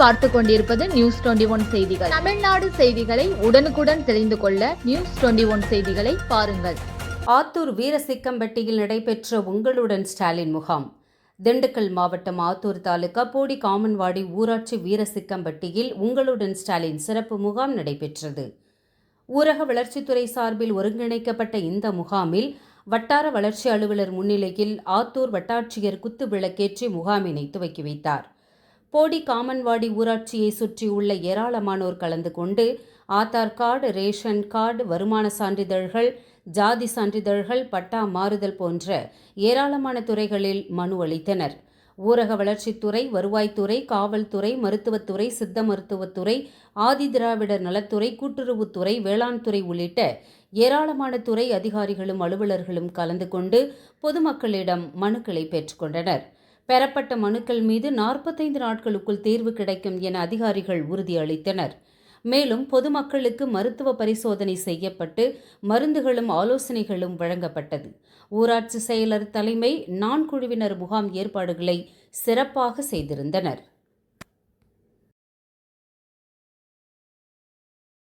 பார்த்து கொண்டிருப்பது news twenty one செய்திகள். தமிழ்நாடு செய்திகளை உடனுக்குடன் தெரிந்து கொள்ள நியூஸ் டுவெண்டி ஒன் செய்திகளை பாருங்கள். ஆத்தூர் வீரசிக்கம்பட்டியில் நடைபெற்ற உங்களுடன் ஸ்டாலின் முகாம். திண்டுக்கல் மாவட்டம் ஆத்தூர் தாலுகா போடி காமன்வாடி ஊராட்சி வீரசிக்கம்பட்டியில் உங்களுடன் ஸ்டாலின் சிறப்பு முகாம் நடைபெற்றது. ஊரக வளர்ச்சித்துறை சார்பில் ஒருங்கிணைக்கப்பட்ட இந்த முகாமில் வட்டார வளர்ச்சி அலுவலர் முன்னிலையில் ஆத்தூர் வட்டாட்சியர் குத்து விளக்கேற்றி முகாமினை துவக்கி வைத்தார். போடி காமன்வாடி ஊராட்சியை சுற்றியுள்ள ஏராளமானோர் கலந்து கொண்டு ஆதார் கார்டு ரேஷன் கார்டு வருமான சான்றிதழ்கள் ஜாதி சான்றிதழ்கள் பட்டா மாறுதல் போன்ற ஏராளமான துறைகளில் மனு அளித்தனர். ஊரக வளர்ச்சித்துறை வருவாய்த்துறை காவல்துறை மருத்துவத்துறை சித்த மருத்துவத்துறை ஆதிதிராவிடர் நலத்துறை கூட்டுறவுத்துறை வேளாண் துறை உள்ளிட்ட ஏராளமான துறை அதிகாரிகளும் அலுவலர்களும் கலந்து கொண்டு பொதுமக்களிடம் மனுக்களை பெற்றுக்கொண்டனர் பெறப்பட்ட மனுக்கள் மீது நாற்பத்தைந்து நாட்களுக்குள் தீர்வு கிடைக்கும் என அதிகாரிகள் உறுதியளித்தனர். மேலும் பொதுமக்களுக்கு மருத்துவ பரிசோதனை செய்யப்பட்டு மருந்துகளும் ஆலோசனைகளும் வழங்கப்பட்டது. ஊராட்சி செயலர் தலைமை நான்குழுவினர் முகாம் ஏற்பாடுகளை சிறப்பாக செய்திருந்தனர்.